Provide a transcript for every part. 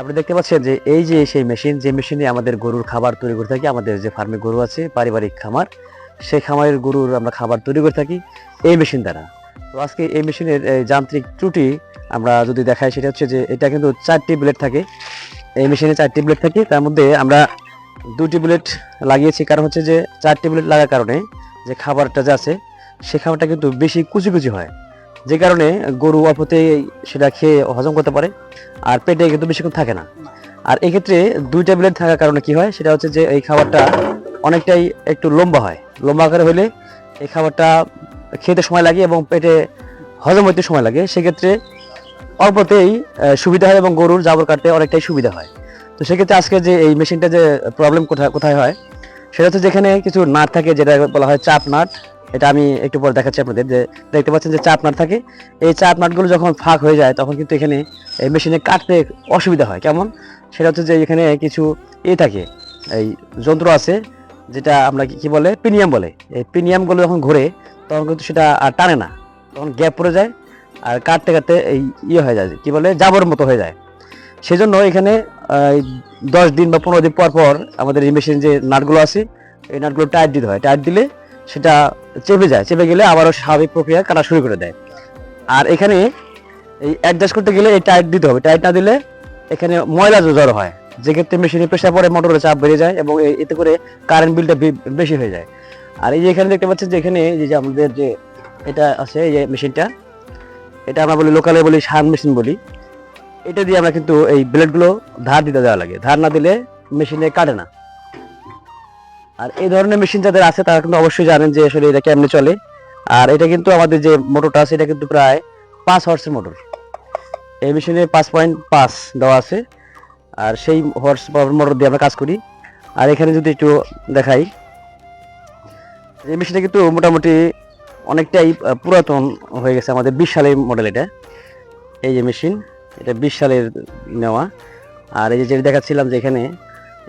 আপনি দেখতে পাচ্ছেন যে এই যে সেই মেশিন, যে মেশিনে আমাদের গরুর খাবার তৈরি করে থাকি, আমাদের যে ফার্মে গরু আছে, পারিবারিক খামার, সেই খামারের গরুর আমরা খাবার তৈরি করে থাকি এই মেশিন দ্বারা। তো আজকে এই মেশিনের যান্ত্রিক ত্রুটি আমরা যদি দেখাই, সেটা হচ্ছে যে এটা কিন্তু চারটি ব্লেড থাকে। এই মেশিনে চারটি ব্লেড থাকে, তার মধ্যে আমরা দুটি ব্লেড লাগিয়েছি। কারণ হচ্ছে যে চারটি ব্লেড লাগার কারণে যে খাবারটা যে আছে, সে খাবারটা কিন্তু বেশি কুচি কুচি হয়। যে কারণে গরু অল্পতেই সেটা খেয়ে হজম করতে পারে, আর পেটে কিন্তু বেশিক্ষণ থাকে না। আর এক্ষেত্রে দুই ট্যাবলেট থাকার কারণে কি হয়, সেটা হচ্ছে যে এই খাবারটা অনেকটাই একটু লম্বা হয়। লম্বা আকারে হলে এই খাবারটা খেতে সময় লাগে এবং পেটে হজম হতে সময় লাগে। সেক্ষেত্রে অল্পতেই সুবিধা হয় এবং গরুর জাবর কাটতে অনেকটাই সুবিধা হয়। তো সেক্ষেত্রে আজকে যে এই মেশিনটা যে প্রবলেম কোথায় কোথায় হয়, সেটা হচ্ছে যেখানে কিছু নাট থাকে, যেটা বলা হয় চাপ নাট। এটা আমি একটু পরে দেখাচ্ছি আপনাদের, যে দেখতে পাচ্ছেন যে চাপ নাট থাকে। এই চাপ নাটগুলো যখন ফাঁক হয়ে যায়, তখন কিন্তু এখানে এই মেশিনে কাটতে অসুবিধা হয়। কেমন? সেটা হচ্ছে যে এখানে কিছু এ থাকে, এই যন্ত্র আছে, যেটা আমরা কি- বলে? পিনিয়াম বলে। এই পিনিয়ামগুলো যখন ঘুরে, তখন কিন্তু সেটা আর টানে না। তখন গ্যাপ পড়ে যায় আর কাটতে কাটতে এই ইয়ে হয়ে যায়, কি বলে? জাবর মতো হয়ে যায়। সেজন্য এখানে দশ দিন বা পনেরো দিন পর পর আমাদের এই মেশিন যে নাটগুলো আছে, এই নাটগুলো টাইট দিতে হয়। টাইট দিলে সেটা চেপে যায়, চেপে গেলে আবারও স্বাভাবিক প্রক্রিয়া কাটা শুরু করে দেয়। আর এখানে এই অ্যাডজাস্ট করতে গেলে এই টাইট দিতে হবে। টাইট না দিলে এখানে ময়লা জড়ো হয়। যেক্ষেত্রে মেশিনে প্রেশার পরে মোটরের চাপ বেড়ে যায় এবং এতে করে কারেন্ট বিলটা বেশি হয়ে যায়। আর এই যে এখানে দেখতে পাচ্ছেন যে এখানে যে আমাদের যে এটা আছে, এই যে মেশিনটা, এটা আমরা বলি লোকালে বলি শান মেশিন বলি। এটা দিয়ে আমরা কিন্তু এই ব্লেডগুলো ধার দিতে দেওয়া লাগে। ধার না দিলে মেশিনে কাটে না। আর এই ধরনের মেশিন যাদের আছে, তারা কিন্তু অবশ্যই জানেন যে আসলে এটা কেমনে চলে। আর এটা কিন্তু আমাদের যে মোটরটা আছে, এটা কিন্তু প্রায় পাঁচ হর্সের মোটর এই মেশিনে পাঁচ পয়েন্ট পাঁচ দেওয়া আছে। আর সেই হর্স পাওয়ার মোটর দিয়ে আমরা কাজ করি। আর এখানে যদি একটু দেখাই, এই মেশিনটা কিন্তু মোটামুটি অনেকটাই পুরাতন হয়ে গেছে আমাদের বিশ সালের মডেল এটা। এই যে মেশিন এটা বিশ সালের নেওয়া। আর এই যে যেটা দেখাচ্ছিলাম যে এখানে,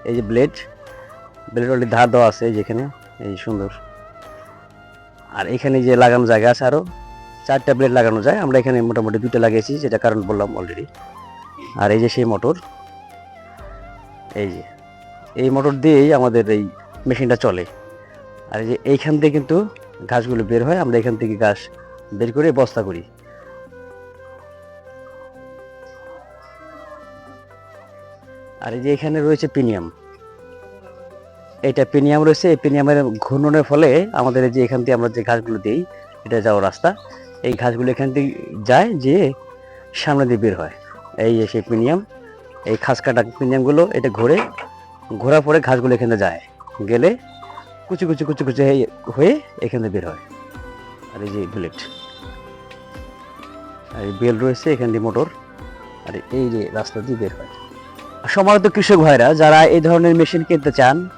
এই যে ব্লেড অলরেডি ধার দেওয়া আছে এই যে এখানে, এই সুন্দর। আর এখানে যে লাগানো জায়গা আছে আরও, চারটা ব্লেড লাগানো যায়। আমরা এখানে মোটামুটি দুটো লাগিয়েছি, যেটা কারণ বললাম অলরেডি আর এই যে সেই মোটর এই যে, এই মোটর দিয়েই আমাদের এই মেশিনটা চলে। আর এই যে এইখান দিয়ে কিন্তু ঘাসগুলো বের হয়, আমরা এখান থেকে ঘাস বের করে বস্তা করি। আর এই যে এখানে রয়েছে পিনিয়াম। এটা পিনিয়াম রয়েছে, এই পিনিয়ামের ঘূর্ণনের ফলে আমাদের যে এখান থেকে আমরা যে ঘাসগুলো দিই, এটা যাওয়ার রাস্তা। এই ঘাসগুলো এখান থেকে যায় যে সামনে দিয়ে বের হয়। এই যে সেই পিনিয়াম এই ঘাস কাটা পিনিয়ামগুলো এটা ঘুরে, ঘোরার পরে ঘাসগুলো এখানে যায়। গেলে কুচি কুচি কুচি কুচি হয়ে- এখানে বের হয়। আর এই যে বুলেট, আর এই বেল রয়েছে এখান দিয়ে মোটর, আর এই যে রাস্তা দিয়ে বের হয়। সমানত কৃষক ভাইরা, যারা এই ধরনের মেশিন কিনতে চান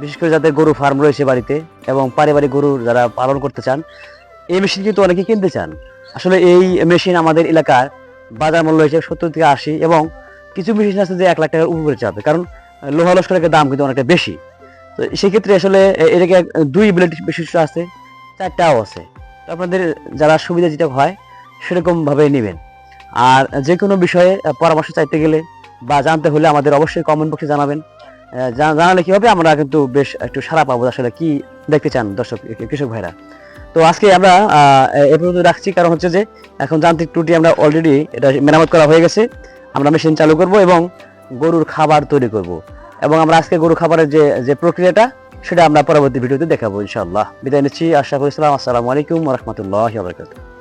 বিশেষ করে যাদের গরু ফার্ম রয়েছে বাড়িতে এবং পারিবারিক গরু যারা পালন করতে চান, এই মেশিন কিন্তু অনেকে কিনতে চান। আসলে এই মেশিন আমাদের এলাকার বাজার মূল্য হিসেবে সত্তর থেকে আশি এবং কিছু মেশিন আছে যে এক লাখ টাকার উপরে যাবে, কারণ লোহা লস্করের দাম কিন্তু অনেকটা বেশি। তো সেক্ষেত্রে আসলে এটাকে দুই ব্লেড বিশিষ্ট আছে, চারটাও আছে। তো আপনাদের যারা সুবিধা যেটা হয় সেরকম ভাবে নেবেন। আর যে কোনো বিষয়ে পরামর্শ চাইতে গেলে বা জানতে হলে আমাদের অবশ্যই কমেন্ট বক্সে জানাবেন। জানালে কি হবে? আমরা কিন্তু বেশ একটু সারা পাবো আসলে কি দেখতে চান দর্শক কৃষক ভাইরা। তো আজকে আমরা এ পর্যন্ত রাখছি। কারণ হচ্ছে যে, এখন যান্ত্রিক ত্রুটি আমরা অলরেডি এটা মেরামত করা হয়ে গেছে। আমরা মেশিন চালু করব এবং গরুর খাবার তৈরি করব। এবং আমরা আজকে গরু খাবারের যে যে প্রক্রিয়াটা, সেটা আমরা পরবর্তী ভিডিওতে দেখাবো, ইনশাআল্লাহ। বিদায় নিচ্ছি। আশা করি আসসালামু আলাইকুম রহমতুল্লাহ বারকাতুহ।